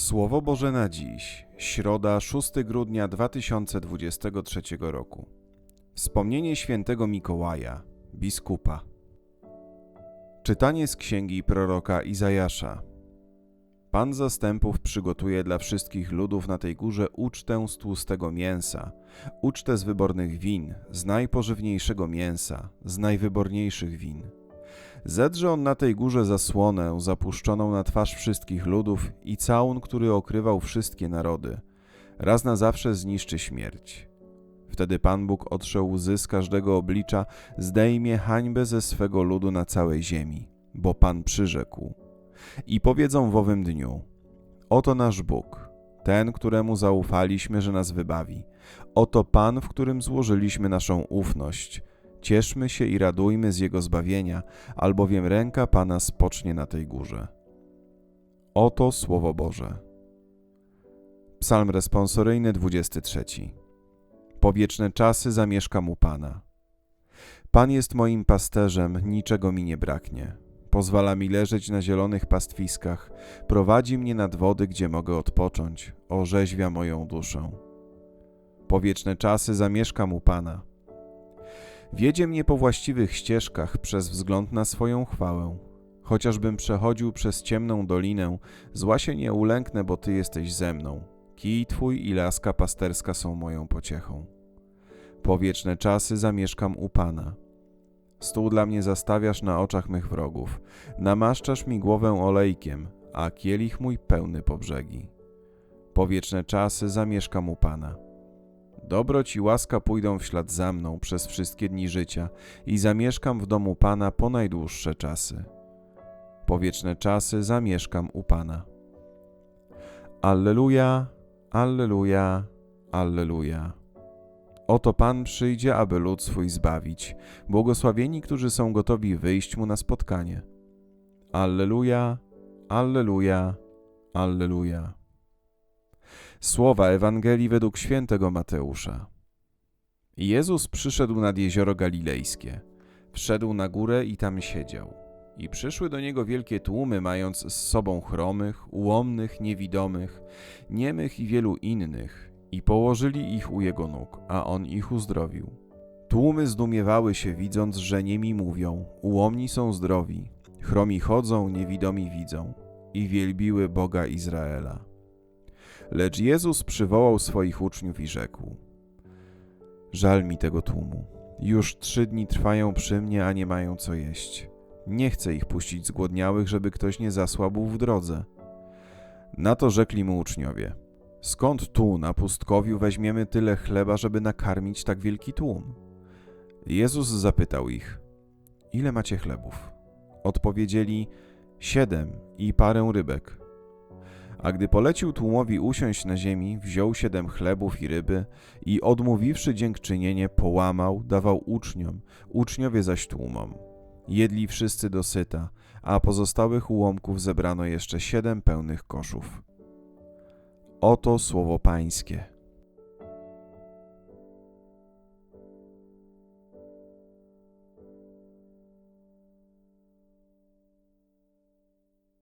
Słowo Boże na dziś, środa 6 grudnia 2023 roku. Wspomnienie świętego Mikołaja, biskupa. Czytanie z księgi proroka Izajasza. Pan zastępów przygotuje dla wszystkich ludów na tej górze ucztę z tłustego mięsa, ucztę z wybornych win, z najpożywniejszego mięsa, z najwyborniejszych win. Zedrze on na tej górze zasłonę zapuszczoną na twarz wszystkich ludów i całun, który okrywał wszystkie narody. Raz na zawsze zniszczy śmierć. Wtedy Pan Bóg otrze łzy z każdego oblicza, zdejmie hańbę ze swego ludu na całej ziemi, bo Pan przyrzekł. I powiedzą w owym dniu: Oto nasz Bóg, ten, któremu zaufaliśmy, że nas wybawi. Oto Pan, w którym złożyliśmy naszą ufność. Cieszmy się i radujmy z Jego zbawienia, albowiem ręka Pana spocznie na tej górze. Oto Słowo Boże. Psalm responsoryjny 23. Po wieczne czasy zamieszkam u Pana. Pan jest moim pasterzem, niczego mi nie braknie. Pozwala mi leżeć na zielonych pastwiskach, prowadzi mnie nad wody, gdzie mogę odpocząć, orzeźwia moją duszę. Po wieczne czasy zamieszkam u Pana. Wiedzie mnie po właściwych ścieżkach przez wzgląd na swoją chwałę. Chociażbym przechodził przez ciemną dolinę, zła się nie ulęknę, bo Ty jesteś ze mną. Kij Twój i laska pasterska są moją pociechą. Po wieczne czasy zamieszkam u Pana. Stół dla mnie zastawiasz na oczach mych wrogów. Namaszczasz mi głowę olejkiem, a kielich mój pełny po brzegi. Po wieczne czasy zamieszkam u Pana. Dobroć i łaska pójdą w ślad za mną przez wszystkie dni życia i zamieszkam w domu Pana po najdłuższe czasy. Po wieczne czasy zamieszkam u Pana. Alleluja, Alleluja, Alleluja. Oto Pan przyjdzie, aby lud swój zbawić. Błogosławieni, którzy są gotowi wyjść mu na spotkanie. Alleluja, Alleluja, Alleluja. Słowa Ewangelii według świętego Mateusza. Jezus przyszedł nad jezioro galilejskie. Wszedł na górę i tam siedział. I przyszły do niego wielkie tłumy, mając z sobą chromych, ułomnych, niewidomych, niemych i wielu innych, i położyli ich u jego nóg, a on ich uzdrowił. Tłumy zdumiewały się, widząc, że niemi mówią, ułomni są zdrowi, chromi chodzą, niewidomi widzą, i wielbiły Boga Izraela. Lecz Jezus przywołał swoich uczniów i rzekł: Żal mi tego tłumu. Już trzy dni trwają przy mnie, a nie mają co jeść. Nie chcę ich puścić zgłodniałych, żeby ktoś nie zasłabł w drodze. Na to rzekli mu uczniowie: Skąd tu na pustkowiu weźmiemy tyle chleba, żeby nakarmić tak wielki tłum? Jezus zapytał ich: Ile macie chlebów? Odpowiedzieli: Siedem i parę rybek. A gdy polecił tłumowi usiąść na ziemi, wziął siedem chlebów i ryby i odmówiwszy dziękczynienie, połamał, dawał uczniom, uczniowie zaś tłumom. Jedli wszyscy dosyta, a pozostałych ułomków zebrano jeszcze siedem pełnych koszów. Oto słowo Pańskie.